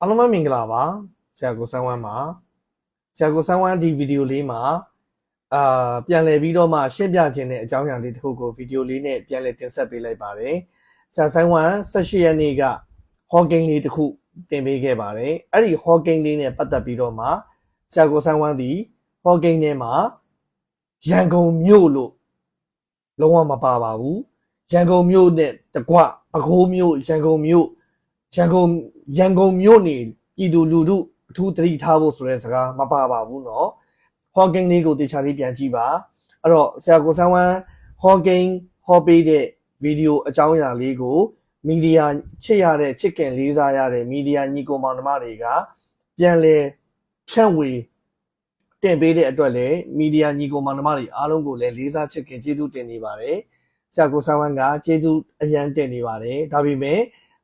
အားလုံးပဲမင်္ဂလာပါဆရာကိုဆန်းဝမ်းပါဆရာကိုဆန်းဝမ်းဒီဗီဒီယိုလေးမှာအာပြန်လည်ပြီးတော့မှရှင်းပြခြင်းတဲ့အကြောင်းအရာလေးတစ်ခုကိုဗီဒီယိုလေးနဲ့ပြန်လည်တင်ဆက်ပေးလိုက်ပါတယ်ဆရာဆန်းဝမ်း18ရက်နေ့ကဟော့ကင်းလေးတစ်ခုတင်ပေးခဲ့ပါတယ်အဲ့ဒီဟော့ကင်းလေးနဲ့ပတ်သက်ပြီးတော့မှဆရာကိုဆန်းဝမ်းဒီဟော့ကင်းထဲမှာရန်ကုန်မြို့လို့လုံးဝမပါပါဘူးရန်ကုန်မြို့နဲ့တကွပဲခူးမြို့ရန်ကုန်မြို့ ရန်ကုန်ရန်ကုန်မြို့နေပြည်သူလူထုအထူးသတိထားဖို့ဆိုတဲ့စကားမပါပါဘူးเนาะဟော့ကင်းလေးကိုတေချာလေးပြန်ကြည့်ပါအဲ့တော့ဆရာကိုဆန်းဝမ်းဟော့ကင်းဟောပေးတဲ့ဗီဒီယိုအကြောင်းအရာလေးကိုမီဒီယာချစ်ရတဲ့ချစ်ခင်လေးစားရတဲ့မီဒီယာညီကိုမောင်နှမတွေကပြန်လဲဖြန့်ဝေတင်ပေးတဲ့အတွက်လည်းမီဒီယာညီကိုမောင်နှမတွေအားလုံးကိုလည်းလေးစားချစ်ခင်ကျေးဇူးတင်နေပါတယ်ဆရာကိုဆန်းဝမ်းကကျေးဇူးအရန်တင်နေပါတယ်ဒါပေမဲ့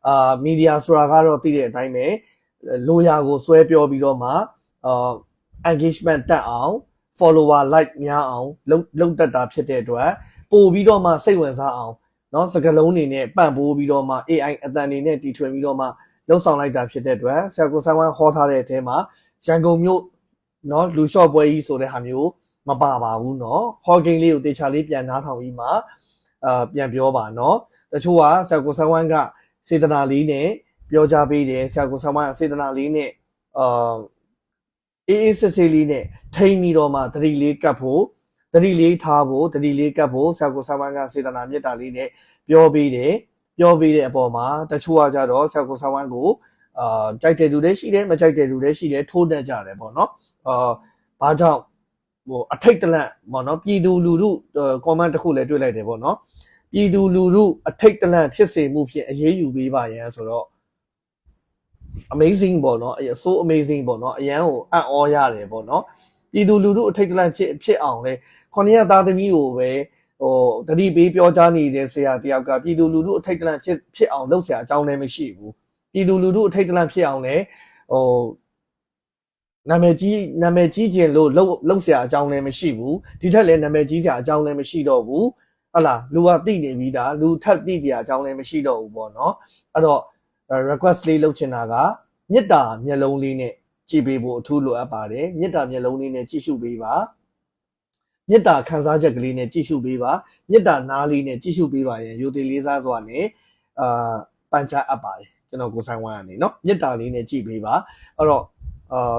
အာမီဒီယာဆိုတာကတော့သိတဲ့အတိုင်းပဲလိုရာကိုဆွဲပြောပြီးတော့မှအာ engagement တက်အောင် follower like များအောင်လုပ်လုပ်တတ်တာဖြစ်တဲ့အတွက်ပို့ပြီးတော့မှစိတ်ဝင်စားအောင်เนาะစကလုံးနေနဲ့ပန့်ပိုးပြီးတော့မှ AI အတန်နေနဲ့တီထွင်ပြီးတော့မှလှုပ်ဆောင်လိုက်တာဖြစ်တဲ့အတွက်ဆရာကိုဆန်းဝမ်းဟောထားတဲ့အထဲမှာရန်ကုန်မြို့เนาะလူလျှော့ပွဲကြီးဆိုတဲ့ဟာမျိုးမပါပါဘူးเนาะဟော့ကင်းလေးကိုတေချာလေးပြန်နားထောင်ပြီးမှအာပြန်ပြောပါเนาะတချို့ကဆရာကိုဆန်းဝမ်းက စေတနာလေးနဲ့ပြောကြပေးတယ်ဆရာကိုဆန်းဝမ်းကစေတနာလေးနဲ့အာအေးအေးဆေးဆေးလေးနဲ့ထိမ့်ပြီးတော့မှသတိလေးကပ်ဖို့သတိလေးထားဖို့သတိလေးကပ်ဖို့ဆရာကိုဆန်းဝမ်းကစေတနာမေတ္တာလေးနဲ့ပြောပေးတယ်ပြောပေးတဲ့အပေါ်မှာတချို့ကကြတော့ဆရာကိုဆန်းဝမ်းကိုအာကြိုက်တဲ့သူလည်းရှိတယ်မကြိုက်တဲ့သူလည်းရှိတယ်ထိုးတတ်ကြတယ်ပေါ့နော်အာဘာကြောင့်ဟိုအထိတ်တလန့်ပေါ့နော်ပြည်သူလူထု comment တစ်ခုလည်းတွေ့လိုက်တယ်ပေါ့နော် ပြည်သူလူထုအထိတ်တလန့်ဖြစ်စေမှုဖြင့်အရေးယူပေးပါရန်ဆိုတော့ amazing ပေါ့နော်အ so amazing ပေါ့နော်အရန်ကိုအံ့ဩရတယ်ပေါ့နော်ပြည်သူလူထုအထိတ်တလန့်ဖြစ်ဖြစ်အောင်လဲခொနည်းသားသမီးကိုပဲဟိုတတိပေးပြောကြားနေတဲ့ဆရာတယောက်ကပြည်သူလူထုအထိတ်တလန့်ဖြစ်ဖြစ်အောင်လုပ်ဆရာအကြောင်းလည်းမရှိဘူးပြည်သူလူထုအထိတ်တလန့်ဖြစ်အောင်လဲဟိုနာမည်ကြီးနာမည်ကြီးကျင်လို့လှုပ်လှုပ်ဆရာအကြောင်းလည်းမရှိဘူးဒီထက်လည်းနာမည်ကြီးဆရာအကြောင်းလည်းမရှိတော့ဘူး ဟုတ်လားလူကတိနေပြီးသားလူထပ်တိပြအကြောင်းလည်းမရှိတော့ဘူးပေါ့နော်အဲ့တော့ request လေးလုပ်ချင်တာကမေတ္တာမျက်လုံးလေးနဲ့ကြည့်ပေးဖို့အထူးလိုအပ်ပါတယ်မေတ္တာမျက်လုံးလေးနဲ့ကြည့်ရှုပေးပါမေတ္တာခံစားချက်ကလေးနဲ့ကြည့်ရှုပေးပါမေတ္တာနားလေးနဲ့ကြည့်ရှုပေးပါရင်ရိုသေလေးစားစွာနဲ့အာပန်ချအပ်ပါတယ်ကျွန်တော်ကိုဆိုင်ဝမ်းကနေเนาะမေတ္တာလေးနဲ့ကြည့်ပေးပါအဲ့တော့အာ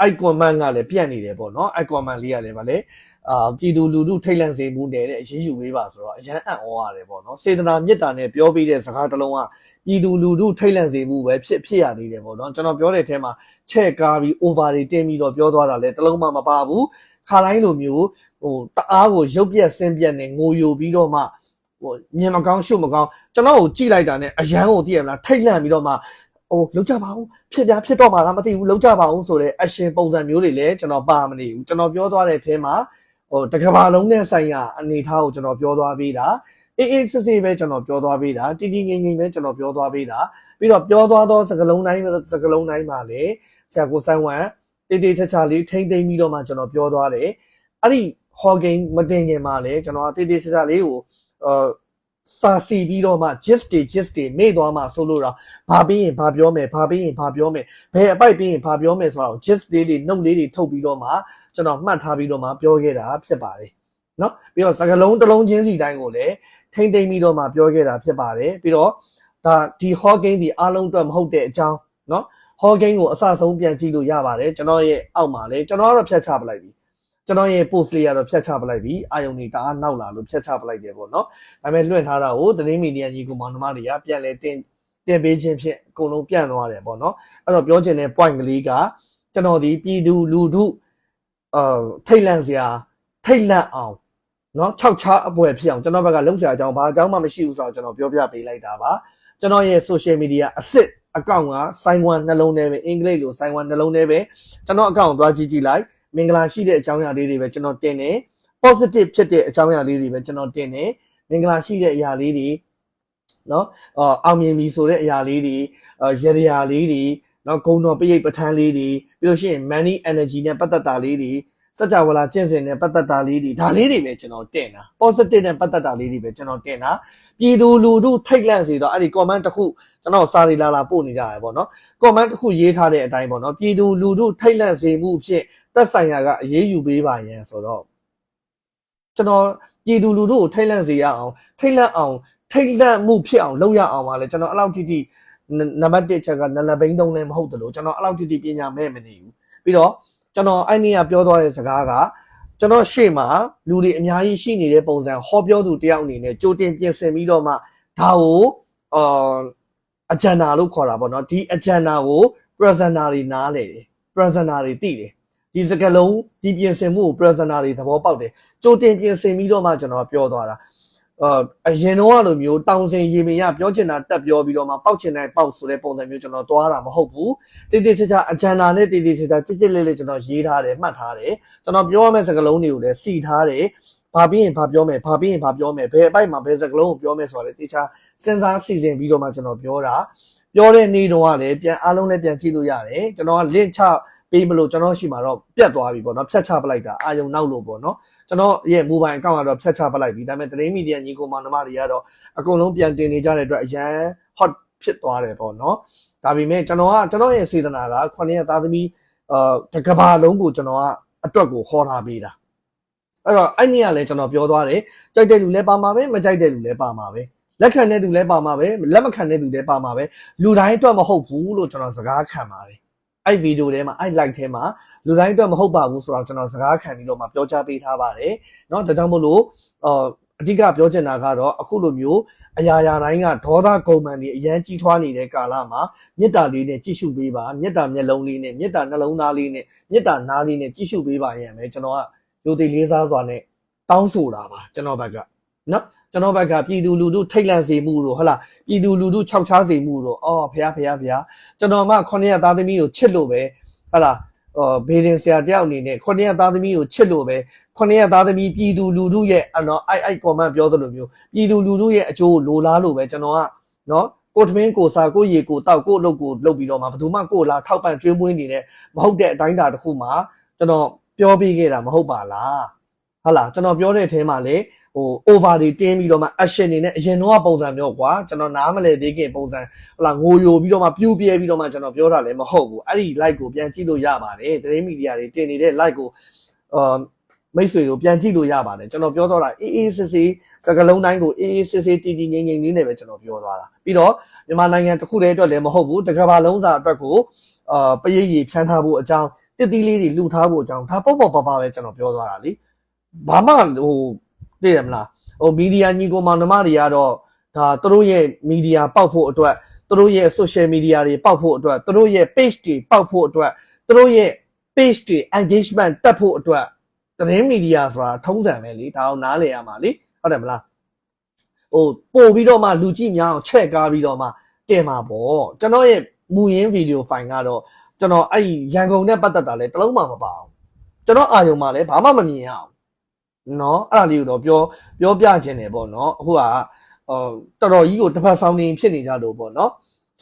အဲ့ comment ကလည်းပြန့်နေတယ်ပေါ့နော်အဲ့ comment လေးကလည်းဗာလေအာပြည်သူလူထုထိတ်လန့်စေမှုနဲ့အရေးယူပေးပါဆိုတော့အရန်အံ့ဩရတယ်ပေါ့နော်စေတနာမေတ္တာနဲ့ပြောပေးတဲ့စကားတစ်လုံးကပြည်သူလူထုထိတ်လန့်စေမှုပဲဖြစ်ဖြစ်ရသေးတယ်ပေါ့နော်ကျွန်တော်ပြောတဲ့အထဲမှာချဲ့ကားပြီး over တွေတင်းပြီးတော့ပြောသွားတာလည်းတစ်လုံးမှမပါဘူးခါတိုင်းလိုမျိုးဟိုတအားကိုရုပ်ပြက်ဆင်းပြက်နဲ့ငိုယိုပြီးတော့မှဟိုမြင်မကောင်းရှုမကောင်းကျွန်တော်ကိုကြိလိုက်တာနဲ့အရန်ကိုသိရမလားထိတ်လန့်ပြီးတော့မှ ဟိုလောက်ကြပါဦးဖြစ်ပြဖြစ်တော့မှလားမသိဘူးလောက်ကြပါဦးဆိုတဲ့ action ပုံစံမျိုးတွေလည်းကျွန်တော်ပါမနေဘူးကျွန်တော်ပြောသွားတဲ့အထဲမှာဟိုတကဘာလုံးနဲ့ဆိုင်ရာအနေထားကိုကျွန်တော်ပြောသွားပေးတာအေးအေးစစ်စစ်ပဲကျွန်တော်ပြောသွားပေးတာတီတီငိမ့်ငိမ့်ပဲကျွန်တော်ပြောသွားပေးတာပြီးတော့ပြောသွားသောစကလုံးတိုင်းစကလုံးတိုင်းမှာလေဆရာကိုဆိုင်ဝမ်တေးတေးချာချာလေးထိမ့်သိမ့်ပြီးတော့မှကျွန်တော်ပြောသွားတယ်အဲ့ဒီဟော်ဂိမ်းမတင်ခင်မှာလေကျွန်တော်တေးတေးချာချာလေးကိုအာ စာစီပြီးတော့မှ gist တွေ gist တွေမေ့သွားမှဆိုလို့တော့ဘာပြီးရင်ဘာပြောမယ်ဘာပြီးရင်ဘာပြောမယ်ဘယ်အပိုက်ပြီးရင်ဘာပြောမယ်ဆိုတော့ gist လေးတွေ note လေးတွေထုတ်ပြီးတော့မှကျွန်တော်မှတ်ထားပြီးတော့မှပြောခဲ့တာဖြစ်ပါတယ်เนาะပြီးတော့စကလုံးတစ်လုံးချင်းစီတိုင်းကိုလည်းထိမ့်သိမ့်ပြီးတော့မှပြောခဲ့တာဖြစ်ပါတယ်ပြီးတော့ဒါဒီ hall game ဒီအားလုံးအတွက်မဟုတ်တဲ့အကြောင်းเนาะ hall game ကိုအစဆုံးပြန်ကြည့်လို့ရပါတယ်ကျွန်တော်ရဲ့အောက်မှာလည်းကျွန်တော်ကတော့ဖြတ်ချပလိုက်ပြီ ကျွန်တော်ရဲ့ post လေးကတော့ဖြတ်ချပလိုက်ပြီအာယုံတွေတအားနောက်လာလို့ဖြတ်ချပလိုက်တယ်ပေါ့နော်ဒါပေမဲ့လွှင့်ထားတာကိုသတင်းမီဒီယာညီကောင်မောင်နှမတွေကပြန်လဲတင်တင်ပေးခြင်းဖြင့်အကုန်လုံးပြန့်သွားတယ်ပေါ့နော်အဲ့တော့ပြောချင်တဲ့ point ကလေးကကျွန်တော်ဒီပြည်သူလူထုအာထိတ်လန့်စရာထိတ်လန့်အောင်နော်၆ချအပွဲဖြစ်အောင်ကျွန်တော်ဘက်ကလုံးစရာအကြောင်းဘာအကြောင်းမှမရှိဘူးဆိုတော့ကျွန်တော်ပြောပြပေးလိုက်တာပါကျွန်တော်ရဲ့ social media အစ်စ်အကောင့်ကစိုင်းဝမ်နှလုံးထဲပဲအင်္ဂလိပ်လိုစိုင်းဝမ်နှလုံးထဲပဲကျွန်တော်အကောင့်ကိုသွားကြည့်ကြည့်လိုက် မင်္ဂလာရှိတဲ့အကြောင်းအရာလေးတွေပဲကျွန်တော်တင်တယ် positive ဖြစ်တဲ့အကြောင်းအရာလေးတွေပဲကျွန်တော်တင်တယ်မင်္ဂလာရှိတဲ့အရာလေးတွေနော်အော်အောင်မြင်ပြီဆိုတဲ့အရာလေးတွေရရရာလေးတွေနော်ဂုံတော်ပိရိတ်ပဋ္ဌာန်းလေးတွေပြီးလို့ရှိရင် money energy နဲ့ပတ်သက်တာလေးတွေစัจ java လာကျင့်စဉ်နဲ့ပတ်သက်တာလေးတွေဒါလေးတွေပဲကျွန်တော်တင်တာ positive နဲ့ပတ်သက်တာလေးတွေပဲကျွန်တော်တင်တာပြည်သူလူထုထိတ်လန့်စေတော့အဲ့ဒီ comment တစ်ခုကျွန်တော်စာရီလာလာပို့နေကြတယ်ပေါ့နော် comment တစ်ခုရေးထားတဲ့အတိုင်းပေါ့နော်ပြည်သူလူထုထိတ်လန့်စေမှုဖြင့် သက်ဆိုင်ရာကအရေးယူပေးပါရန်ဆိုတော့ကျွန်တော်ပြည်သူလူထုကိုထိတ်လန့်စေရအောင်ထိတ်လန့်အောင်ထိတ်လန့်မှုဖြစ်အောင်လုပ်ရအောင်ပါလေကျွန်တော်အဲ့လောက်တိတိနံပါတ်1ချက်ကနလဘိန်းတုံးလည်းမဟုတ်တယ်လို့ကျွန်တော်အဲ့လောက်တိတိပညာမဲ့မနေဘူးပြီးတော့ကျွန်တော်အဲ့နေ့ကပြောသွားတဲ့စကားကကျွန်တော်ရှေ့မှာလူတွေအများကြီးရှိနေတဲ့ပုံစံဟောပြောသူတယောက်အနေနဲ့ကြိုတင်ပြင်ဆင်ပြီးတော့မှဒါကိုအာ agenda လို့ခေါ်တာပေါ့နော်ဒီ agenda ကို presenter တွေနားလေတယ် presenter တွေသိတယ် ဒီစကလုံးဒီပြင်ဆင်မှုကို presenter တွေသဘောပေါက်တယ်ကြိုတင်ပြင်ဆင်ပြီးတော့မှကျွန်တော်ပြောသွားတာအာအရင်တော့လိုမျိုးတောင်စင်ရေမင်ရပြောချင်တာတက်ပြောပြီးတော့မှပေါက်ချင်တိုင်းပေါက်ဆိုတဲ့ပုံစံမျိုးကျွန်တော်သွားတာမဟုတ်ဘူးတိတိကျကျ agenda နဲ့တိတိကျကျစစ်စစ်လေးလေးကျွန်တော်ရေးထားတယ်မှတ်ထားတယ်ကျွန်တော်ပြောရမယ့်စကလုံးတွေကိုလည်းစီထားတယ်ဘာပြီးရင်ဘာပြောမယ်ဘာပြီးရင်ဘာပြောမယ်ဘယ်အပိုက်မှာဘယ်စကလုံးကိုပြောမယ်ဆိုတာလေတေချာစဉ်းစားစီစဉ်ပြီးတော့မှကျွန်တော်ပြောတာပြောတဲ့နေ့တုန်းကလည်းပြန်အားလုံးလည်းပြန်ကြည့်လို့ရတယ်ကျွန်တော်က link ချ ပေးမလို့ကျွန်တော်ရှိမှာတော့ပြတ်သွားပြီပေါ့နော်ဖြတ်ချပလိုက်တာအာယုံနောက်လို့ပေါ့နော်ကျွန်တော်ရဲ့ mobile account ကတော့ဖြတ်ချပလိုက်ပြီဒါပေမဲ့သတင်းမီဒီယာညီကိုမောင်နှမတွေကတော့အကုန်လုံးပြန်တင်နေကြတဲ့အတွက်အရန် hot ဖြစ်သွားတယ်ပေါ့နော်ဒါပေမဲ့ကျွန်တော်ကကျွန်တော်ရဲ့စေတနာကခုနှစ်ရက်သားသမီးအာတကဘာလုံးကိုကျွန်တော်ကအတွက်ကိုဟောထားပေးတာအဲ့တော့အဲ့နေ့ကလည်းကျွန်တော်ပြောသွားတယ်ကြိုက်တဲ့လူလည်းပါမှာပဲမကြိုက်တဲ့လူလည်းပါမှာပဲလက်ခံတဲ့သူလည်းပါမှာပဲလက်မခံတဲ့သူလည်းပါမှာပဲလူတိုင်းအတွက်မဟုတ်ဘူးလို့ကျွန်တော်စကားခံပါတယ် အဲ့ဗီဒီယိုထဲမှာအဲ့ like ထဲမှာလူတိုင်းအတွက်မဟုတ်ပါဘူးဆိုတော့ကျွန်တော်စကားခံပြီးတော့မှပြောကြားပေးထားပါတယ်เนาะဒါကြောင့်မို့လို့အာအဓိကပြောချင်တာကတော့အခုလိုမျိုးအရာရာတိုင်းကဒေါသကုံမှန်တွေအရန်ကြီးထွားနေတဲ့ကာလမှာမေတ္တာလေးနဲ့ကြည့်ရှုပေးပါမေတ္တာမျက်လုံးလေးနဲ့မေတ္တာနှလုံးသားလေးနဲ့မေတ္တာနားလေးနဲ့ကြည့်ရှုပေးပါရမယ်ကျွန်တော်ကယုံကြည်လေးစားစွာနဲ့တောင်းဆိုတာပါကျွန်တော်ဘက်က နော်ကျွန်တော်ဘက်ကပြည်သူလူထုထိတ်လန့်စေမှုတို့ဟုတ်လားပြည်သူလူထုခြောက်ခြားစေမှုတို့အော်ဖះဖះဖះကျွန်တော်မှခုနှစ်ရက်သားသမီးကိုချစ်လို့ပဲဟုတ်လားအော်ဘေးရင်ဆရာတယောက်အနေနဲ့ခုနှစ်ရက်သားသမီးကိုချစ်လို့ပဲခုနှစ်ရက်သားသမီးပြည်သူလူထုရဲ့အနော်အိုက်အိုက်ကွန်မန့်ပြောသလိုမျိုးပြည်သူလူထုရဲ့အကျိုးလိုလားလို့ပဲကျွန်တော်ကနော်ကိုသမင်းကိုစာကိုရေကိုတောက်ကိုအလုပ်ကိုလုပ်ပြီးတော့မှဘယ်သူမှကိုလာထောက်ပံ့ကျွေးမွေးနေတဲ့မဟုတ်တဲ့အတိုင်းအတာတစ်ခုမှာကျွန်တော်ပြောပြခဲ့တာမဟုတ်ပါလားဟုတ်လားကျွန်တော်ပြောတဲ့အထဲမှာလေ ဟို over တွေတင်းပြီးတော့မှ action တွေနဲ့အရင်တော့ပုံစံမျိုးကွာကျွန်တော်နားမလဲသေးခင်ပုံစံဟလာငိုယိုပြီးတော့မှပြူပြဲပြီးတော့မှကျွန်တော်ပြောတာလည်းမဟုတ်ဘူးအဲ့ဒီ like ကိုပြန်ကြည့်လို့ရပါတယ်သတင်းမီဒီယာတွေတင်နေတဲ့ like ကိုအာမိတ်ဆွေတို့ပြန်ကြည့်လို့ရပါတယ်ကျွန်တော်ပြောတော့တာအေးအေးဆေးဆေးစကလုံးတိုင်းကိုအေးအေးဆေးဆေးတည်တည်ငြိမ်ငြိမ်လေးနဲ့ပဲကျွန်တော်ပြောသွားတာပြီးတော့မြန်မာနိုင်ငံတစ်ခုတည်းအတွက်လည်းမဟုတ်ဘူးတကဘာလုံးစာအတွက်ကိုအာပရိတ်ရည်ဖြန်းထားဖို့အကြောင်းတစ်တီးလေးတွေလှူထားဖို့အကြောင်းဒါပေါ့ပေါ့ပါပါပဲကျွန်တော်ပြောသွားတာလीဘာမှဟို သိတယ်မလားဟိုမီဒီယာညီကိုမောင်နှမတွေကတော့ဒါသူတို့ရဲ့မီဒီယာပေါက်ဖို့အတွက်သူတို့ရဲ့ social media တွေပေါက်ဖို့အတွက်သူတို့ရဲ့ page တွေပေါက်ဖို့အတွက်သူတို့ရဲ့ page တွေ engagement တက်ဖို့အတွက်သတင်းမီဒီယာဆိုတာထုံးစံပဲလေဒါအောင်နားလည်ရမှာလေဟုတ်တယ်မလားဟိုပို့ပြီးတော့မှလူကြည့်များအောင်ချက်ကားပြီးတော့မှတင်မှာပေါ့ကျွန်တော်ရဲ့မူရင်းဗီဒီယိုဖိုင်ကတော့ကျွန်တော်အဲ့ရန်ကုန်နဲ့ပတ်သက်တာလဲတလုံးမှမပါအောင်ကျွန်တော်အာယုံမှာလဲဘာမှမမြင်ရအောင် နော်အဲ့ဒါလေးကိုတော့ပြောပြောပြခြင်းတယ်ပေါ့နော်အခုကဟိုတော်တော်ကြီးကိုတစ်ဖက်ဆောင်နေဖြစ်နေကြလို့ပေါ့နော်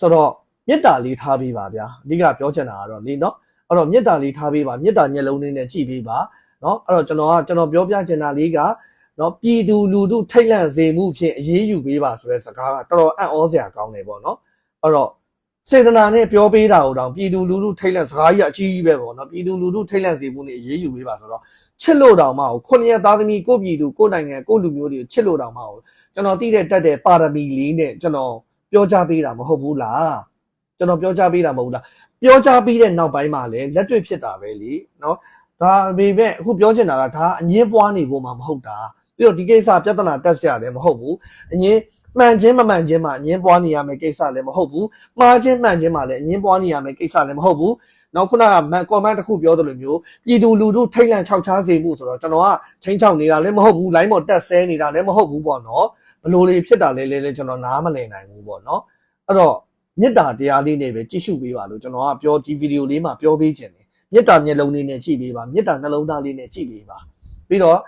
ဆိုတော့မေတ္တာလေးထားပေးပါဗျာအဓိကပြောချင်တာကတော့လေနော်အဲ့တော့မေတ္တာလေးထားပေးပါမေတ္တာမျက်လုံးလေးနဲ့ကြည့်ပေးပါနော်အဲ့တော့ကျွန်တော်ကကျွန်တော်ပြောပြချင်တာလေးကနော်ပြည်သူလူထုထိတ်လန့်စေမှုဖြင့်အေးအေးယူပေးပါဆိုတဲ့စကားကတော်တော်အံ့ဩစရာကောင်းတယ်ပေါ့နော်အဲ့တော့စေတနာနဲ့ပြောပေးတာကိုတောင်ပြည်သူလူထုထိတ်လန့်စကားကြီးအကြီးကြီးပဲပေါ့နော်ပြည်သူလူထုထိတ်လန့်စေမှုနဲ့အေးအေးယူပေးပါဆိုတော့ ချစ်လို့တောင်မှကိုခုနှစ်ရက်သားသမီးကိုပြည်သူကိုနိုင်ငံကိုလူမျိုးတွေကိုချစ်လို့တောင်မှကိုကျွန်တော်တည်တဲ့တက်တဲ့ပါရမီလေးနဲ့ကျွန်တော်ပြောကြားပေးတာမဟုတ်ဘူးလားကျွန်တော်ပြောကြားပေးတာမဟုတ်ဘူးလားပြောကြားပြီးတဲ့နောက်ပိုင်းမှာလည်းလက်တွေ့ဖြစ်တာပဲလေနော်ဒါပေမဲ့အခုပြောချင်တာကဒါအငင်းပွားနေဖို့မှမဟုတ်တာပြီးတော့ဒီကိစ္စပြဿနာတက်စရာလည်းမဟုတ်ဘူးအငင်းမှန်ချင်းမမှန်ချင်းမှာအငင်းပွားနေရမယ့်ကိစ္စလည်းမဟုတ်ဘူးမှားချင်းမှန်ချင်းမှာလည်းအငင်းပွားနေရမယ့်ကိစ္စလည်းမဟုတ်ဘူး နောက်ခုနကမန်ကွန်မန့်တစ်ခုပြောသလိုမျိုးပြည်သူလူထုထိတ်လန့်ခြောက်ခြားစေမှုဆိုတော့ကျွန်တော်ကချင်းချောက်နေတာလည်းမဟုတ်ဘူးလိုင်းပေါ်တက်ဆဲနေတာလည်းမဟုတ်ဘူးပေါ့နော်ဘလို့လေးဖြစ်တာလဲလဲလဲကျွန်တော်နားမလည်နိုင်ဘူးပေါ့နော်အဲ့တော့မေတ္တာတရားလေးနဲ့ပဲကြည့်ရှုပေးပါလို့ကျွန်တော်ကပြောဒီဗီဒီယိုလေးမှာပြောပေးခြင်းတယ်မေတ္တာမျက်လုံးလေးနဲ့ကြည့်ပေးပါမေတ္တာနှလုံးသားလေးနဲ့ကြည့်ပေးပါပြီးတော့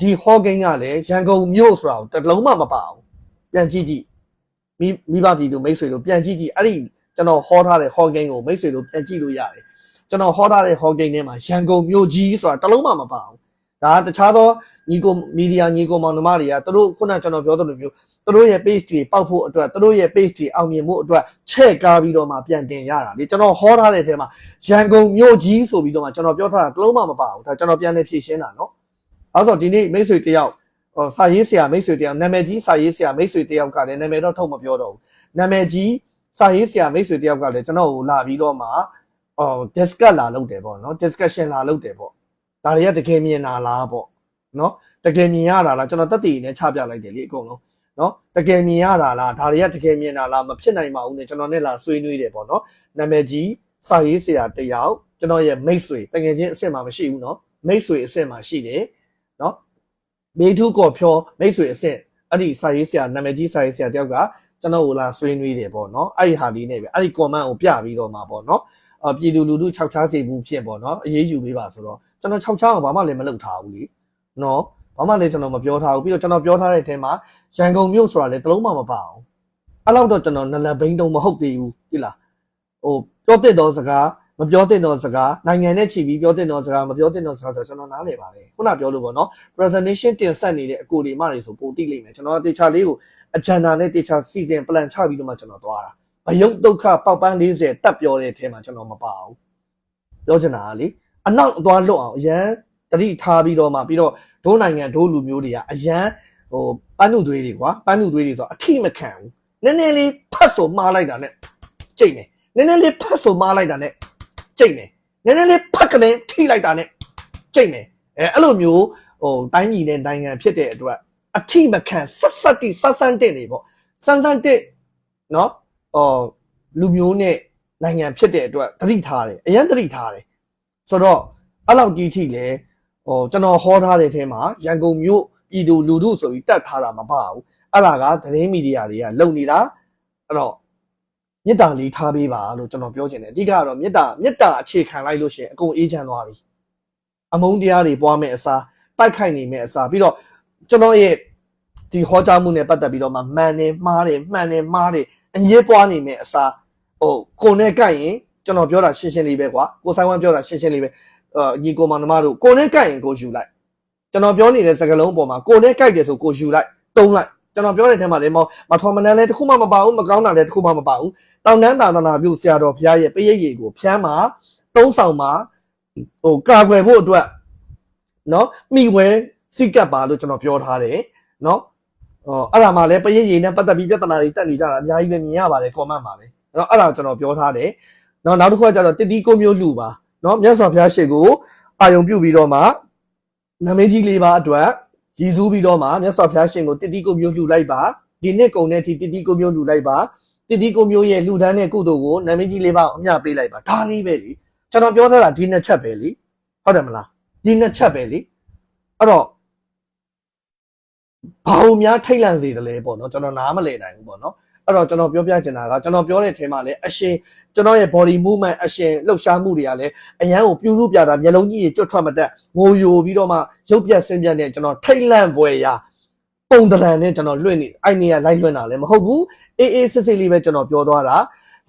ဒီဟော့ဂိန်းကလည်းရန်ကုန်မြို့ဆိုတာကိုတစ်လုံးမှမပါဘူးပြန်ကြည့်ကြည့်မိမိဘပြည်သူမိတ်ဆွေတို့ပြန်ကြည့်ကြည့်အဲ့ဒီ ကျွန်တော်ဟောထားတဲ့ဟော့ဂိမ်းကိုမိတ်ဆွေတို့ပြန်ကြည့်လို့ရတယ်ကျွန်တော်ဟောထားတဲ့ဟောကိန်းထဲမှာရန်ကုန်မြို့ကြီးဆိုတာတစ်လုံးမှမပါဘူးဒါကတခြားသောညီကိုမီဒီယာညီကိုမောင်နှမတွေကသူတို့ခုနကကျွန်တော်ပြောသလိုမျိုးသူတို့ရဲ့ page တွေပေါက်ဖို့အတွက်သူတို့ရဲ့ page တွေအောင်မြင်ဖို့အတွက်ချဲ့ကားပြီးတော့မှပြန်တင်ရတာလေကျွန်တော်ဟောထားတဲ့ထဲမှာရန်ကုန်မြို့ကြီးဆိုပြီးတော့မှကျွန်တော်ပြောထားတာတစ်လုံးမှမပါဘူးဒါကျွန်တော်ပြန်နေဖြည့်ရှင်းတာနော်အဲဆိုဒီနေ့မိတ်ဆွေတယောက်ဟိုစာရေးဆရာမိတ်ဆွေတယောက်နာမည်ကြီးစာရေးဆရာမိတ်ဆွေတယောက်ကလည်းနာမည်တော့ထုတ်မပြောတော့ဘူးနာမည်ကြီး စာရေးဆရာမိတ်ဆွေတယောက်ကလည်းကျွန်တော်ကိုလာပြီးတော့မှဟို discuss လာလုပ်တယ်ပေါ့နော် discussion လာလုပ်တယ်ပေါ့ဒါတွေကတကယ်မြင်တာလားပေါ့နော်တကယ်မြင်ရတာလားကျွန်တော်တက်တည်နဲ့ချပြလိုက်တယ်လေအကုန်လုံးနော်တကယ်မြင်ရတာလားဒါတွေကတကယ်မြင်တာလားမဖြစ်နိုင်ပါဘူးနဲ့ကျွန်တော်နဲ့လာဆွေးနွေးတယ်ပေါ့နော်နာမည်ကြီးစာရေးဆရာတယောက်ကျွန်တော်ရဲ့မိတ်ဆွေတကယ်ချင်းအစ်စ်မှာမရှိဘူးနော်မိတ်ဆွေအစ်စ်မှာရှိတယ်နော်မေထုကော်ဖြောမိတ်ဆွေအစ်စ်အဲ့ဒီစာရေးဆရာနာမည်ကြီးစာရေးဆရာတယောက်က ကျွန်တော်ကိုလာဆွေးနွေးတယ်ပေါ့နော်အဲ့ဒီဟာလေးနဲ့ပဲအဲ့ဒီ comment ကိုပြပြီးတော့မှာပေါ့နော်အပြည်သူလူထုခြောက်ချားစေမှုဖြစ်ပေါ့နော်အေးအေးယူပေးပါဆိုတော့ကျွန်တော်ခြောက်ချားအောင်ဘာမှလည်းမလုပ်ထားဘူးလေနော်ဘာမှလည်းကျွန်တော်မပြောထားဘူးပြီးတော့ကျွန်တော်ပြောထားတဲ့အထက်မှာရန်ကုန်မြို့ဆိုတာလည်းတစ်လုံးမှမပါဘူးအဲ့လောက်တော့ကျွန်တော်နလဘိန်းတုံးမဟုတ်သေးဘူးဒီလားဟိုပြောတဲ့တော့စကား မပြောတဲ့တော့စကားနိုင်ငံနဲ့ချီပြီးပြောတဲ့တော့စကားမပြောတဲ့တော့စကားဆိုကျွန်တော်နားလည်ပါတယ်ခုနပြောလို့ပေါ့နော် presentation တင်ဆက်နေတဲ့အကိုဒီမတွေဆိုပိုတိလိမ့်မယ်ကျွန်တော်တေချာလေးကို agenda နဲ့တေချာစီစဉ် plan ချပြီးတော့မှကျွန်တော်သွားတာဘယုတ်ဒုက္ခပေါက်ပန်း40တက်ပြောတဲ့အထဲမှာကျွန်တော်မပါဘူးပြောချင်တာကလေအနောက်အသွားလွတ်အောင်အရန်တတိထားပြီးတော့မှပြီးတော့ဒိုးနိုင်ငံဒိုးလူမျိုးတွေကအရန်ဟိုပန်းနုသွေးတွေကွာပန်းနုသွေးတွေဆိုအထိမခံဘူးနည်းနည်းလေးဖတ်ဆိုမှားလိုက်တာနဲ့ကြိတ်မယ်နည်းနည်းလေးဖတ်ဆိုမှားလိုက်တာနဲ့ ကြိတ်မယ်နည်းနည်းလေးဖတ်ကနေထိလိုက်တာနဲ့ကြိတ်မယ်အဲအဲ့လိုမျိုးဟိုတိုင်းပြည်နဲ့နိုင်ငံဖြစ်တဲ့အတွက်အထိမခံဆက်ဆက်တိဆက်ဆန်းတဲ့နေပေါ့စန်းစန်းတဲ့နော်အော်လူမျိုးနဲ့နိုင်ငံဖြစ်တဲ့အတွက်သတိထားတယ်အရင်သတိထားတယ်ဆိုတော့အဲ့လောက်ကြီးထိလေဟိုကျွန်တော်ဟောထားတဲ့ထဲမှာရန်ကုန်မြို့ပြည်သူလူထုဆိုပြီးတတ်ထားတာမပါဘူးအဲ့ဒါကသတင်းမီဒီယာတွေကလုံနေတာအဲ့တော့ မေတ္တာလေးထားပေးပါလို့ကျွန်တော်ပြောချင်တယ်အဓိကကတော့မေတ္တာမေတ္တာအခြေခံလိုက်လို့ရှိရင်အကုန်အေးချမ်းသွားပြီအမုန်းတရားတွေပွားမဲ့အစားတိုက်ခိုက်နေမဲ့အစားပြီးတော့ကျွန်တော်ရဲ့ဒီဟောကြားမှုနဲ့ပတ်သက်ပြီးတော့မှမှန်တယ်မှားတယ်မှန်တယ်မှားတယ်အငြင်းပွားနေမဲ့အစားဟိုကိုနဲ့ကြိုက်ရင်ကျွန်တော်ပြောတာရှင်းရှင်းလေးပဲကွာကိုဆိုင်ဝမ်ပြောတာရှင်းရှင်းလေးပဲအာညီကိုမောင်နှမတို့ကိုနဲ့ကြိုက်ရင်ကိုယူလိုက်ကျွန်တော်ပြောနေတဲ့စကားလုံးအပေါ်မှာကိုနဲ့ကြိုက်တယ်ဆိုကိုယူလိုက်တုံးလိုက်ကျွန်တော်ပြောတဲ့ထဲမှာလည်းမမထော်မနန်းလည်းတစ်ခုမှမပါဘူးမကောင်းတာလည်းတစ်ခုမှမပါဘူး တောင်တန်းသာသနာပြုဆရာတော်ဘုရားရဲ့ပရိတ်ရည်ကိုဖျမ်းမှာသုံးဆောင်မှာဟိုကာကွယ်ဖို့အတွက်နော်မိဝဲစိတ်ကပ်ပါလို့ကျွန်တော်ပြောထားတယ်နော်ဟောအဲ့ဒါမှလည်းပရိတ်ရည်နဲ့ပတ်သက်ပြီးပြဿနာတွေတက်နေကြတာအများကြီးပဲမြင်ရပါတယ် comment ပါလေအဲ့တော့အဲ့ဒါကျွန်တော်ပြောထားတယ်နော်နောက်တစ်ခုကကျတော့တတိကိုမျိုးလူပါနော်မြတ်စွာဘုရားရှိခိုးအာယုံပြုပြီးတော့မှနမင်းကြီးလေးပါအတွက်ရည်စူးပြီးတော့မှမြတ်စွာဘုရားရှင်ကိုတတိကိုမျိုးလှူလိုက်ပါဒီနှစ်ကုန်တဲ့အထိတတိကိုမျိုးလှူလိုက်ပါ တတိကိုမျိုးရဲ့လှူဒန်းတဲ့ကုသိုလ်ကိုနမင်းကြီးလေးပါအမျှပေးလိုက်ပါဒါလေးပဲလေကျွန်တော်ပြောထားတာဒီနှစ်ချက်ပဲလေဟုတ်တယ်မလားဒီနှစ်ချက်ပဲလေအဲ့တော့ဘာလို့များထိတ်လန့်စေတယ်လဲပေါ့နော်ကျွန်တော်နားမလည်နိုင်ဘူးပေါ့နော်အဲ့တော့ကျွန်တော်ပြောပြချင်တာကကျွန်တော်ပြောတဲ့ထဲမှာလည်းအရှင်ကျွန်တော်ရဲ့ body movement အရှင်လှုပ်ရှားမှုတွေကလည်းအရန်ကိုပြူးစုပြတာမျက်လုံးကြီးတွေကြွတ်ထွက်မတက်ငိုယိုပြီးတော့မှရုပ်ပြက်ဆင်းပြက်နဲ့ကျွန်တော်ထိတ်လန့်ပွဲရာ ပုံတရံနဲ့ကျွန်တော်လွင့်နေအဲ့နေရလိုက်လွင့်တာလည်းမဟုတ်ဘူးအေးအေးစစ်စစ်လေးပဲကျွန်တော်ပြောသွားတာ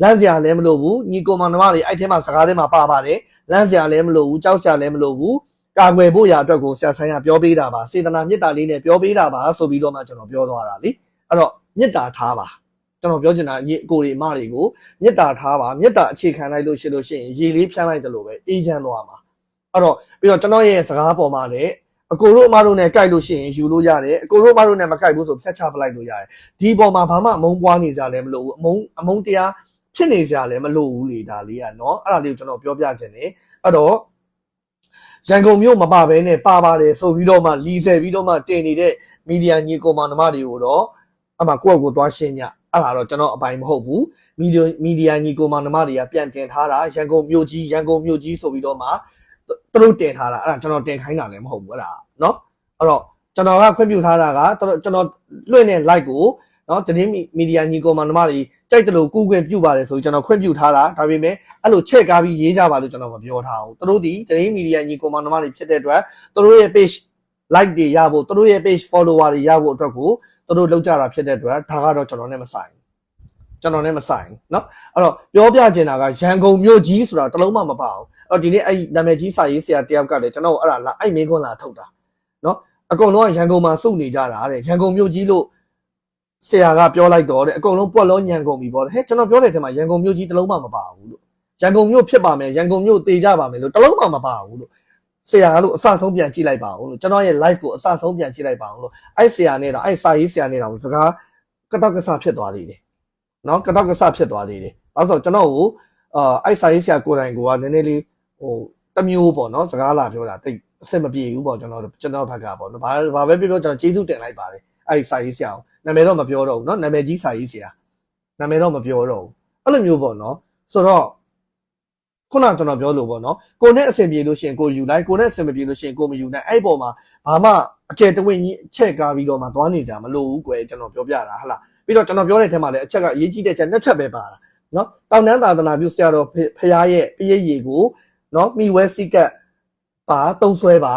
လန့်စရာလည်းမလိုဘူးညီကိုမောင်နှမတွေအဲ့ထဲမှာစကားထဲမှာပါပါတယ်လန့်စရာလည်းမလိုဘူးကြောက်စရာလည်းမလိုဘူးကာကွယ်ဖို့ရာအတွက်ကိုဆရာဆိုင်ကပြောပေးတာပါစေတနာမေတ္တာလေးနဲ့ပြောပေးတာပါဆိုပြီးတော့မှကျွန်တော်ပြောသွားတာလေအဲ့တော့မေတ္တာထားပါကျွန်တော်ပြောချင်တာညီအကိုတွေမတွေကိုမေတ္တာထားပါမေတ္တာအခြေခံလိုက်လို့ရှိလို့ရှိရင်ရေလေးဖြန်းလိုက်တယ်လို့ပဲအေးချမ်းသွားမှာအဲ့တော့ပြီးတော့ကျွန်တော်ရဲ့စကားပေါ်မှာလည်း အကိုတို့အမတို့နဲ့ကြိုက်လို့ရှိရင်ယူလို့ရတယ်အကိုတို့အမတို့နဲ့မကြိုက်ဘူးဆိုဖြတ်ချပလိုက်လို့ရတယ်ဒီပေါ်မှာဘာမှအမုန်းပွားနေကြလည်းမလို့ဘူးအမုန်းအမုန်းတရားဖြစ်နေကြလည်းမလို့ဘူးလေဒါလေးကနော်အဲ့ဒါလေးကိုကျွန်တော်ပြောပြခြင်းတယ်အဲ့တော့ရန်ကုန်မြို့မပါဘဲနဲ့ပါပါတယ်ဆိုပြီးတော့မှလီဆယ်ပြီးတော့မှတင်နေတဲ့မီဒီယာညီကောင်မနှမတွေကိုတော့အမှကိုယ့်ကိုယ်သွားရှင်းညအဲ့ဒါတော့ကျွန်တော်အပိုင်မဟုတ်ဘူးမီဒီယာမီဒီယာညီကောင်မနှမတွေကပြန်တင်ထားတာရန်ကုန်မြို့ကြီးရန်ကုန်မြို့ကြီးဆိုပြီးတော့မှ သူတို့တင်ထားတာအဲ့ဒါကျွန်တော်တင်ခိုင်းတာလည်းမဟုတ်ဘူးအဲ့ဒါနော်အဲ့တော့ကျွန်တော်ကခွင့်ပြုထားတာကကျွန်တော်လွှင့်တဲ့ like ကိုနော်တတင်းမီဒီယာညီကောင်မနှမတွေကြိုက်တယ်လို့ကူးခွင့်ပြုပါတယ်ဆိုပြီးကျွန်တော်ခွင့်ပြုထားတာဒါပေမဲ့အဲ့လိုချက်ကားပြီးရေးကြပါလို့ကျွန်တော်မပြောထားဘူးသူတို့ဒီတတင်းမီဒီယာညီကောင်မနှမတွေဖြစ်တဲ့အတွက်သူတို့ရဲ့ page like တွေရဖို့သူတို့ရဲ့ page follower တွေရဖို့အတွက်ကိုသူတို့လောက်ကြတာဖြစ်တဲ့အတွက်ဒါကတော့ကျွန်တော်နဲ့မဆိုင်ကျွန်တော်နဲ့မဆိုင်เนาะအဲ့တော့ပြောပြချင်တာကရန်ကုန်မြို့ကြီးဆိုတာတလုံးမှမပါဘူး အော်ဒီနေ့အဲ့နာမည်ကြီးစာရေးဆရာတယောက်ကလည်းကျွန်တော်အဲ့ဒါလာအဲ့မင်းခွန်းလာထုတ်တာနော်အကုန်လုံးကရန်ကုန်မှာစုနေကြတာတဲ့ရန်ကုန်မြို့ကြီးလို့ဆရာကပြောလိုက်တော့တဲ့အကုန်လုံးပွက်လုံးညံကုန်ပြီပေါ့ဟဲ့ကျွန်တော်ပြောတဲ့ထဲမှာရန်ကုန်မြို့ကြီးတစ်လုံးမှမပါဘူးလို့ရန်ကုန်မြို့ဖြစ်ပါမယ်ရန်ကုန်မြို့တည်ကြပါမယ်လို့တစ်လုံးမှမပါဘူးလို့ဆရာကလို့အစဆုံးပြန်ကြည့်လိုက်ပါဦးလို့ကျွန်တော်ရဲ့ live ကိုအစဆုံးပြန်ကြည့်လိုက်ပါဦးလို့အဲ့ဆရာနဲ့တော့အဲ့စာရေးဆရာနဲ့တော့စကားကတောက်ကဆဖြစ်သွားသေးတယ်နော်ကတောက်ကဆဖြစ်သွားသေးတယ်အဲဆိုကျွန်တော်ကိုအာအဲ့စာရေးဆရာကိုယ်တိုင်ကနည်းနည်းလေး ဟိုတစ်မျိုးပေါ့နော်စကားလာပြောတာတိတ်အဆင်မပြေဘူးပေါ့ကျွန်တော်ကျွန်တော်ဘက်ကပေါ့နော်ဘာဘာပဲပြောပြောကျွန်တော်ကျေးဇူးတင်လိုက်ပါတယ်အဲ့စာရေးဆရာကိုနာမည်တော့မပြောတော့ဘူးနော်နာမည်ကြီးစာရေးဆရာနာမည်တော့မပြောတော့ဘူးအဲ့လိုမျိုးပေါ့နော်ဆိုတော့ခုနကျွန်တော်ပြောလို့ပေါ့နော်ကိုနဲ့အဆင်ပြေလို့ရှိရင်ကိုယူလိုက်ကိုနဲ့အဆင်မပြေလို့ရှိရင်ကိုမယူနိုင်အဲ့ပေါ်မှာဘာမှအကျယ်တဝင့်ကြီးအချက်ကားပြီးတော့မှသွားနေကြမလို့ဘူးကွယ်ကျွန်တော်ပြောပြတာဟဟလားပြီးတော့ကျွန်တော်ပြောတဲ့ထဲမှာလည်းအချက်ကအရေးကြီးတဲ့ချက်နှစ်ချက်ပဲပါတာနော်တောင်တန်းသာသနာပြုဆရာတော်ဖရာရဲ့ပြည့်ရည်ကို နော်မိဝဲစိကတ်ပါတုံးဆွဲပါ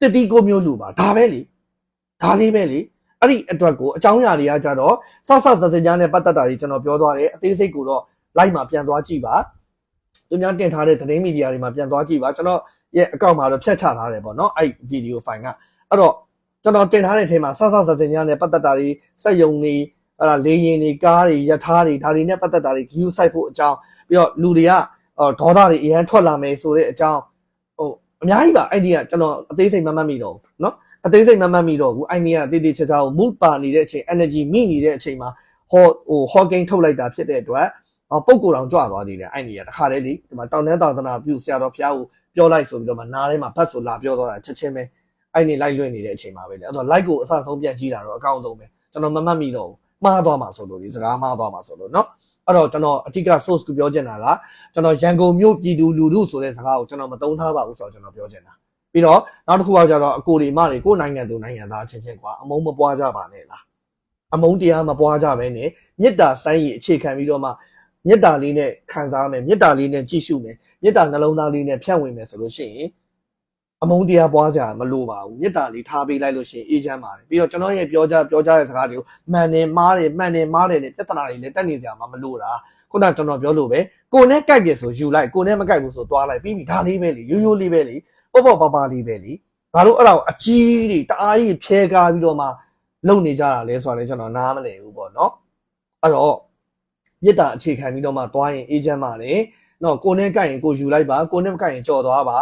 တတိကိုမျိုးလူပါဒါပဲလေဒါလေးပဲလေအဲ့ဒီအတွက်ကိုအကြောင်းအရာတွေကကြတော့ဆောက်ဆောက်စစကြားနဲ့ပတ်သက်တာတွေကျွန်တော်ပြောသွားတယ်အသေးစိတ်ကိုတော့ live မှာပြန်သွားကြည့်ပါသူများတင်ထားတဲ့သတင်းမီဒီယာတွေမှာပြန်သွားကြည့်ပါကျွန်တော်ရဲ့အကောင့်မှာတော့ဖြတ်ချထားတယ်ပေါ့နော်အဲ့ဗီဒီယိုဖိုင်ကအဲ့တော့ကျွန်တော်တင်ထားတဲ့ထဲမှာဆောက်ဆောက်စစကြားနဲ့ပတ်သက်တာတွေစက်ယုံတွေအဲ့ဒါလေရင်တွေကားတွေယထာတွေဒါတွေနဲ့ပတ်သက်တာတွေ view site ဖို့အကြောင်းပြီးတော့လူတွေက ဒေါသတွေအရန်ထွက်လာမယ်ဆိုတဲ့အကြောင်းဟိုအများကြီးပါအဲ့ဒီကကျွန်တော်အသေးစိတ်မမှတ်မိတော့ဘူးเนาะအသေးစိတ်မမှတ်မိတော့ဘူးအဲ့ဒီကတည်တည်ချာချာကို mood ပါနေတဲ့အချိန် energy မိနေတဲ့အချိန်မှာဟောဟို hawking ထုတ်လိုက်တာဖြစ်တဲ့အတွက်ပုံကိုယ်တော်ကြွသွားသေးတယ်အဲ့ဒီကတခါတည်းလေဒီမှာတောင်တန်းသာသနာပြုဆရာတော်ဖျားကိုပြောလိုက်ဆိုပြီးတော့မှနားထဲမှာဖတ်ဆိုလာပြောတော့တာချက်ချင်းပဲအဲ့ဒီ live လွှင့်နေတဲ့အချိန်မှာပဲလေအဲ့တော့ live ကိုအစဆုံးပြန်ကြည့်တာတော့အကောင်းဆုံးပဲကျွန်တော်မမှတ်မိတော့ဘူးမှားသွားမှာဆိုလို့ဒီစကားမှားသွားမှာဆိုလို့เนาะ အဲ့တော့ကျွန်တော်အဓိက source ကိုပြောချင်တာကကျွန်တော်ရန်ကုန်မြို့ပြည်သူလူထုဆိုတဲ့စကားကိုကျွန်တော်မသုံးထားပါဘူးဆိုတော့ကျွန်တော်ပြောချင်တာပြီးတော့နောက်တစ်ခုကကြတော့အကိုတွေမတွေကိုနိုင်ငံသူနိုင်ငံသားချင်းချင်းကွာအမုန်းမပွားကြပါနဲ့လားအမုန်းတရားမပွားကြဘဲနဲ့မေတ္တာစိုင်းရည်အခြေခံပြီးတော့မှမေတ္တာလေးနဲ့ခံစားမယ်မေတ္တာလေးနဲ့ကြည့်ရှုမယ်မေတ္တာနှလုံးသားလေးနဲ့ဖြန့်ဝေမယ်ဆိုလို့ရှိရင် အမုန်းတရားပွားကြမလို့ပါဘူးမေတ္တာလေးထားပေးလိုက်လို့ရှိရင်အေးချမ်းပါတယ်ပြီးတော့ကျွန်တော်ရဲ့ပြောကြပြောကြတဲ့စကားတွေကိုမှန်တယ်မှားတယ်မှန်တယ်မှားတယ်နဲ့ပြဿနာတွေလည်းတက်နေကြမှာမလို့တာခုနကျွန်တော်ပြောလို့ပဲကိုနဲ့ကြိုက်တယ်ဆိုယူလိုက်ကိုနဲ့မကြိုက်ဘူးဆိုသွားလိုက်ပြီးပြီဒါလေးပဲလေရိုးရိုးလေးပဲလေပေါ့ပေါ့ပါပါလေးပဲလေဘာလို့အဲ့ဒါကိုအကြီးတွေတအားကြီးဖြဲကားပြီးတော့မှလုံနေကြတာလဲဆိုတာလည်းကျွန်တော်နားမလည်ဘူးပေါ့နော်အဲ့တော့မြစ်တာအခြေခံပြီးတော့မှသွားရင်အေးချမ်းပါတယ်နော်ကိုနဲ့ကြိုက်ရင်ကိုယူလိုက်ပါကိုနဲ့မကြိုက်ရင်ကြော်သွားပါ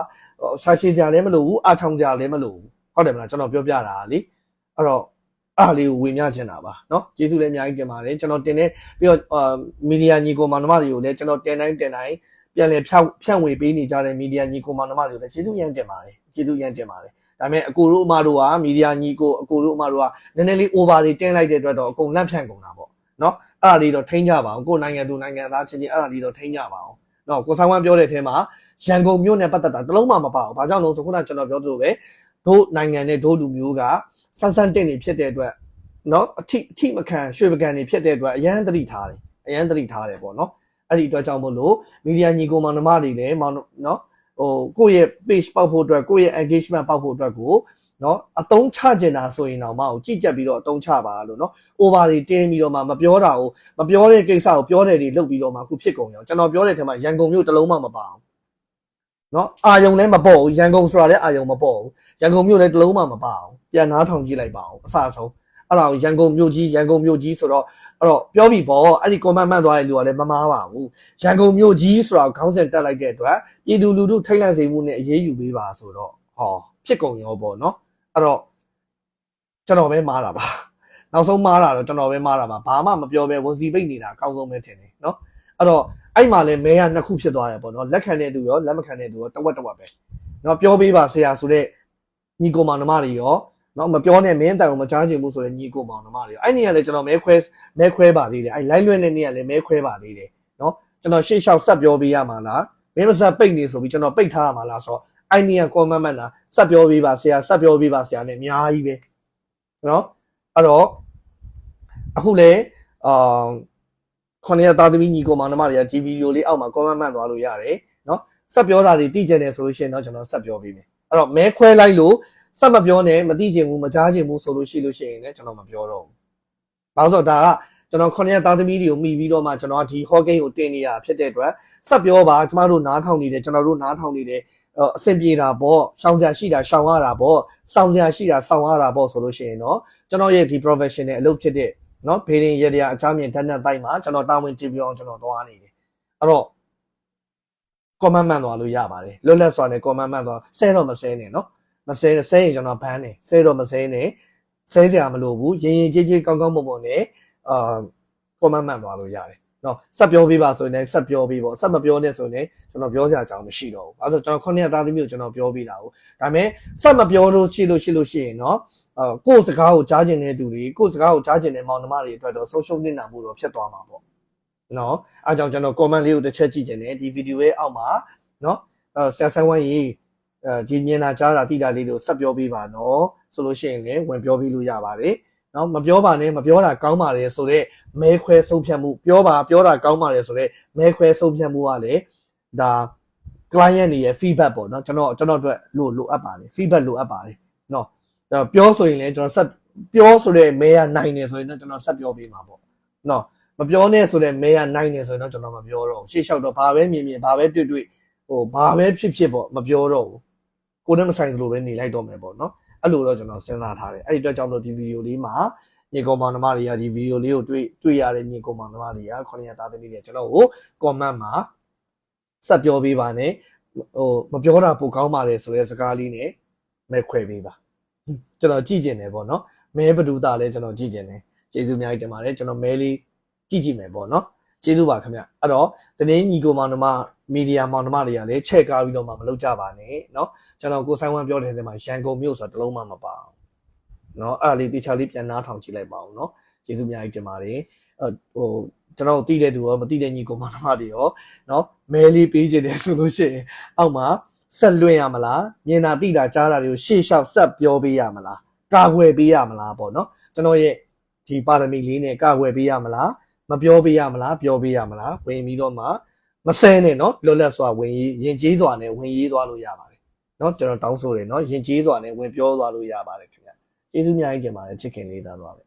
ရှာရှည်စရာလည်းမလိုဘူးအထောင်စရာလည်းမလိုဘူးဟုတ်တယ်မလားကျွန်တော်ပြောပြတာလေအဲ့တော့အားလေးကိုဝေမျှချင်တာပါเนาะကျေးဇူးလည်းအများကြီးတင်ပါတယ်ကျွန်တော်တင်တဲ့ပြီးတော့အာမီဒီယာညီကိုမောင်နှမတွေကိုလည်းကျွန်တော်တင်တိုင်းတင်တိုင်းပြန်လည်ဖြန့်ဖြန့်ဝေပေးနေကြတဲ့မီဒီယာညီကိုမောင်နှမတွေကိုလည်းကျေးဇူးရမ်းတင်ပါတယ်ကျေးဇူးရမ်းတင်ပါတယ်ဒါပေမဲ့အကိုတို့အမတို့ကမီဒီယာညီကိုအကိုတို့အမတို့ကနည်းနည်းလေး over တွေတင်လိုက်တဲ့အတွက်တော့အကုန်လက်ဖြန့်ကုန်တာပေါ့เนาะအဲ့ဒါလေးတော့ထိန်းကြပါအောင်ကိုယ်နိုင်ငံသူနိုင်ငံသားချင်းချင်းအဲ့ဒါလေးတော့ထိန်းကြပါအောင်เนาะကိုဆိုင်ဝမ်ပြောတဲ့အထဲမှာ ရန်ကုန်မြို့နဲ့ပတ်သက်တာတလုံးမှမပါဘူး။ဘာကြောင့်လဲဆိုခုနကျွန်တော်ပြောသလိုပဲဒို့နိုင်ငံနဲ့ဒို့လူမျိုးကဆန်းဆန်းတင့်နေဖြစ်တဲ့အတွက်နော်အထိအထိမခံရွှေပကံနေဖြစ်တဲ့အတွက်အရန်သတိထားတယ်။အရန်သတိထားတယ်ပေါ့နော်။အဲ့ဒီအတွက်ကြောင့်မို့လို့မီဒီယာညီကိုမောင်နှမတွေလည်းမောင်နော်ဟိုကိုယ့်ရဲ့ page ပေါက်ဖို့အတွက်ကိုယ့်ရဲ့ engagement ပေါက်ဖို့အတွက်ကိုနော်အတုံးချကျင်တာဆိုရင်တော့မအောင်ကြည့်ကြက်ပြီးတော့အတုံးချပါလို့နော် over တွေတင်းပြီးတော့မှမပြောတာကိုမပြောတဲ့ကိစ္စကိုပြောတယ်တွေလုပ်ပြီးတော့မှအခုဖြစ်ကုန်ရောကျွန်တော်ပြောတဲ့ထဲမှာရန်ကုန်မြို့တလုံးမှမပါအောင် နော်အာယုံလည်းမပေါ့ဘူးရန်ကုန်ဆိုတာလည်းအာယုံမပေါ့ဘူးရန်ကုန်မြို့လည်းတစ်လုံးမှမပါဘူးပြန်နားထောင်ကြည့်လိုက်ပါဦးအစအဆုံးအဲ့ဒါကိုရန်ကုန်မြို့ကြီးရန်ကုန်မြို့ကြီးဆိုတော့အဲ့တော့ပြောပြီပေါ့အဲ့ဒီ comment မှတ်သွားတဲ့လူကလည်းမမားပါဘူးရန်ကုန်မြို့ကြီးဆိုတာခေါင်းစဉ်တက်လိုက်တဲ့အတွက်ပြည်သူလူထုထိတ်လန့်စေမှုနဲ့အရေးယူပေးပါဆိုတော့ဟောဖြစ်ကုန်ရောပေါ့နော်အဲ့တော့ကျွန်တော်ပဲမားတာပါနောက်ဆုံးမားတာတော့ကျွန်တော်ပဲမားတာပါဘာမှမပြောဘဲဝန်စီပိတ်နေတာအကောင်းဆုံးပဲထင်တယ်နော်အဲ့တော့ အဲ့မှာလဲမဲကနှစ်ခုဖြစ်သွားတယ်ပေါ့နော်လက်ခံတဲ့သူရောလက်မခံတဲ့သူရောတဝက်တဝက်ပဲနော်ပြောပေးပါဆရာဆိုတဲ့ညီကိုမောင်နှမတွေရောနော်မပြောနဲ့မင်းတန်ကိုမကြားချင်ဘူးဆိုတဲ့ညီကိုမောင်နှမတွေရောအဲ့နေရာလဲကျွန်တော်မဲခွဲမဲခွဲပါသေးတယ်အဲ့လိုက်လွှဲတဲ့နေရာလဲမဲခွဲပါသေးတယ်နော်ကျွန်တော်ရှေ့လျှောက်ဆက်ပြောပေးရမှာလားမင်းမဆက်ပိတ်နေဆိုပြီးကျွန်တော်ပိတ်ထားရမှာလားဆိုတော့အဲ့နေရာ comment မှတ်တာဆက်ပြောပေးပါဆရာဆက်ပြောပေးပါဆရာနဲ့အများကြီးပဲနော်အဲ့တော့အခုလေအာ ခொနရသားသမီးညီကိုမောင်နှမတွေကဒီဗီဒီယိုလေးအောက်မှာ comment မှတ်သွားလို့ရတယ်နော်ဆက်ပြောတာတွေသိကြတယ်ဆိုလို့ရှိရင်တော့ကျွန်တော်ဆက်ပြောပေးမယ်အဲ့တော့မဲခွဲလိုက်လို့ဆက်မပြောနဲ့မသိချင်ဘူးမကြားချင်ဘူးဆိုလို့ရှိလို့ရှိရင်လည်းကျွန်တော်မပြောတော့ဘူးဘာလို့ဆိုတော့ဒါကကျွန်တော်ခုနှစ်ရက်သားသမီးတွေကိုမိပြီးတော့မှကျွန်တော်ဒီ hot game ကိုတင်နေတာဖြစ်တဲ့အတွက်ဆက်ပြောပါကျမတို့နားထောင်နေတယ်ကျွန်တော်တို့နားထောင်နေတယ်အအဆင်ပြေတာပေါ့ရှောင်စရာရှိတာရှောင်ရတာပေါ့စောင့်စရာရှိတာစောင့်ရတာပေါ့ဆိုလို့ရှိရင်တော့ကျွန်တော်ရဲ့ဒီ professional အလုပ်ဖြစ်တဲ့ နော်ဘေးရင်ရတရားအချားမြင်ဓာတ်နဲ့တိုက်မှာကျွန်တော်တာဝန်ကြည့်ပြောအောင်ကျွန်တော်သွားနေတယ်အဲ့တော့ comment မှန်သွားလို့ရပါတယ်လွတ်လပ်စွာနဲ့ comment မှန်သွားဆဲတော့မဆဲနဲ့နော်မဆဲဆဲရင်ကျွန်တော်ဘန်းတယ်ဆဲတော့မဆဲနဲ့ဆဲစရာမလိုဘူးရင်ရင်ကြည်ကြည်ကောင်းကောင်းမွန်မွန်နဲ့အာ comment မှန်သွားလို့ရတယ် နော်ဆက်ပြောပေးပါဆိုရင်လည်းဆက်ပြောပေးပေါ့ဆက်မပြောနဲ့ဆိုရင်လည်းကျွန်တော်ပြောစရာအကြောင်းမရှိတော့ဘူးအဲဆိုကျွန်တော်ခုနှစ်သားသမီးကိုကျွန်တော်ပြောပေးတာဟုတ်ဒါပေမဲ့ဆက်မပြောလို့ရှိလို့ရှိလို့ရှိရင်နော်အဲကိုယ်စကားကိုကြားကျင်တဲ့သူတွေကိုယ်စကားကိုကြားကျင်တဲ့မောင်နှမတွေအတွက်တော့ဆုံးရှုံးနေတာမှုတော့ဖြစ်သွားမှာပေါ့နော်အဲကြောင့်ကျွန်တော် comment လေးကိုတစ်ချက်ကြည့်ခြင်းနဲ့ဒီ video ရဲ့အောက်မှာနော်အဲဆရာဆိုင်ဝိုင်းရေးအဲဒီမြင်လာကြားတာသိတာလေးတွေကိုဆက်ပြောပေးပါနော်ဆိုလို့ရှိရင်လည်းဝင်ပြောပေးလို့ရပါတယ် နော်မပြောပါနဲ့မပြောတာကောင်းပါတယ်ဆိုတော့မဲခွဲဆုံးဖြတ်မှုပြောပါပြောတာကောင်းပါတယ်ဆိုတော့မဲခွဲဆုံးဖြတ်မှုကလည်းဒါ client တွေရဲ့ feedback ပေါ့နော်ကျွန်တော်ကျွန်တော်အတွက်လိုလိုအပ်ပါတယ် feedback လိုအပ်ပါတယ်နော်အဲ့တော့ပြောဆိုရင်လည်းကျွန်တော်ဆက်ပြောဆိုတဲ့မဲရနိုင်နေဆိုရင်တော့ကျွန်တော်ဆက်ပြောပေးမှာပေါ့နော်မပြောနဲ့ဆိုတဲ့မဲရနိုင်နေဆိုရင်တော့ကျွန်တော်မပြောတော့ဘူးရှေ့လျှောက်တော့ဘာပဲမြင်မြင်ဘာပဲတွေ့တွေ့ဟိုဘာပဲဖြစ်ဖြစ်ပေါ့မပြောတော့ဘူးကိုယ်နဲ့မဆိုင်သလိုပဲနေလိုက်တော့မယ်ပေါ့နော် အဲ့လိုတော့ကျွန်တော်စဉ်းစားထားတယ်အဲ့ဒီအတွက်ကြောင့်မလို့ဒီဗီဒီယိုလေးမှာညီကောင်မောင်နှမတွေကဒီဗီဒီယိုလေးကိုတွေ့တွေ့ရတဲ့ညီကောင်မောင်နှမတွေကခொနည်းသားသမီးတွေကျွန်တော်ကို comment မှာဆက်ပြောပေးပါနဲ့ဟိုမပြောတာပိုကောင်းပါတယ်ဆိုတဲ့စကားလေးနဲ့မဲခွဲပေးပါကျွန်တော်ကြည့်ကျင်တယ်ပေါ့နော်မဲဘဒူတာလဲကျွန်တော်ကြည့်ကျင်တယ်ကျေးဇူးအများကြီးတင်ပါတယ်ကျွန်တော်မဲလေးကြည့်ကြည့်မယ်ပေါ့နော် ကျေးဇူးပါခင်ဗျအဲ့တော့တနေ့ညီကိုမောင်နှမမီဒီယာမောင်နှမတွေကလည်းချက်ကားပြီးတော့မှမလုပ်ကြပါနဲ့เนาะကျွန်တော်ကိုဆိုင်ဝမ်ပြောတဲ့နေရာမှာရန်ကုန်မြို့ဆိုတာတစ်လုံးမှမပါအောင်เนาะအဲ့ဒါလေးတေချာလေးပြန်နားထောင်ကြည့်လိုက်ပါဦးเนาะကျေးဇူးအများကြီးတင်ပါတယ်အဲ့ဟိုကျွန်တော်သိတဲ့သူရောမသိတဲ့ညီကိုမောင်နှမတွေရောเนาะမဲလေးပေးခြင်းတယ်ဆိုလို့ရှိရင်အောက်မှာဆက်လွှင့်ရမလားမြင်တာသိတာကြားတာတွေကိုရှေ့လျှောက်ဆက်ပြောပေးရမလားကာကွယ်ပေးရမလားပေါ့เนาะကျွန်တော်ရဲ့ဒီပါရမီလေးနဲ့ကာကွယ်ပေးရမလား မပြောပေးရမလားပြောပေးရမလားဝင်ပြီးတော့မှမဆဲနဲ့เนาะလွတ်လပ်စွာဝင်ရေးရင်ကျေးစွာနဲ့ဝင်ရေးသွားလို့ရပါတယ်เนาะကျွန်တော်တောင်းဆိုတယ်เนาะရင်ကျေးစွာနဲ့ဝင်ပြောသွားလို့ရပါတယ်ခင်ဗျကျေးဇူးအများကြီးတင်ပါတယ်ချစ်ခင်လေးသားသွားပဲ